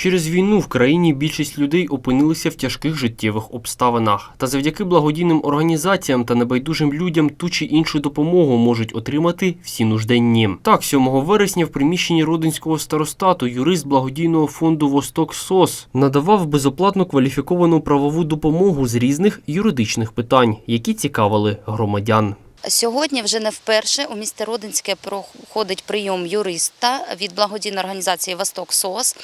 Через війну в країні більшість людей опинилися в тяжких життєвих обставинах. Та завдяки благодійним організаціям та небайдужим людям ту чи іншу допомогу можуть отримати всі нужденні. Так, 7 вересня в приміщенні Родинського старостату юрист благодійного фонду Восток СОС надавав безоплатну кваліфіковану правову допомогу з різних юридичних питань, які цікавили громадян. Сьогодні вже не вперше у місті Родинське проходить прийом юриста від благодійної організації Восток СОС,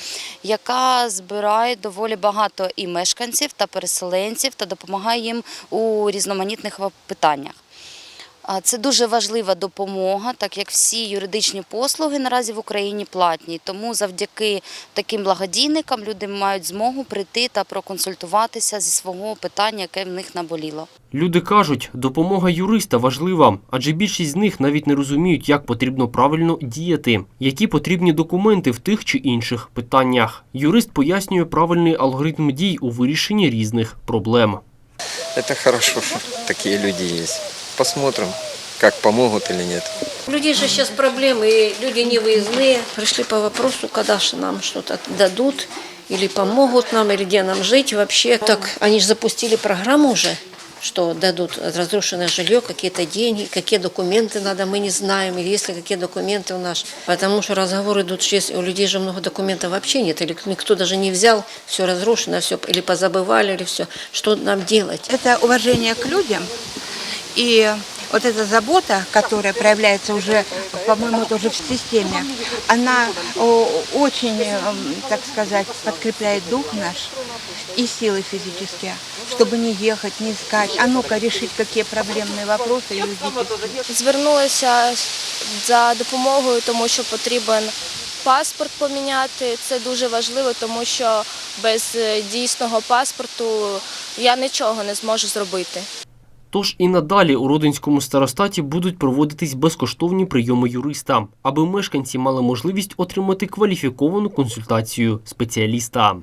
яка збирає доволі багато і мешканців та переселенців та допомагає їм у різноманітних питаннях. А Це дуже важлива допомога, так як всі юридичні послуги наразі в Україні платні. Тому завдяки таким благодійникам люди мають змогу прийти та проконсультуватися зі свого питання, яке в них наболіло. Люди кажуть, допомога юриста важлива, адже більшість з них навіть не розуміють, як потрібно правильно діяти, які потрібні документи в тих чи інших питаннях. Юрист пояснює правильний алгоритм дій у вирішенні різних проблем. Это хорошо, что такие люди есть. Посмотрим, как помогут или нет. У людей же сейчас проблемы, и люди не выездные. Пришли по вопросу, когда же нам что-то дадут, или помогут нам, или где нам жить вообще. Так они же запустили программу уже, что дадут разрушенное жилье, какие-то деньги, какие документы надо, мы не знаем, или есть ли какие документы у нас. Потому что разговоры идут, что если у людей же много документов вообще нет, или никто даже не взял, все разрушено, все, или позабывали, или все. Что нам делать? Это уважение к людям и вот эта забота, которая проявляется уже, по-моему, тоже в системе, она о, очень, эм, так сказать, подкрепляет дух наш и силы физические, чтобы не ехать, не искать, а ну-ка решить, какие проблемные вопросы и юридические. Звернулася за допомогою, тому що потрібен паспорт поміняти. Це дуже важливо, тому що без е, дійсного паспорту я нічого не зможу зробити. Тож і надалі у Родинському старостаті будуть проводитись безкоштовні прийоми юриста, аби мешканці мали можливість отримати кваліфіковану консультацію спеціаліста.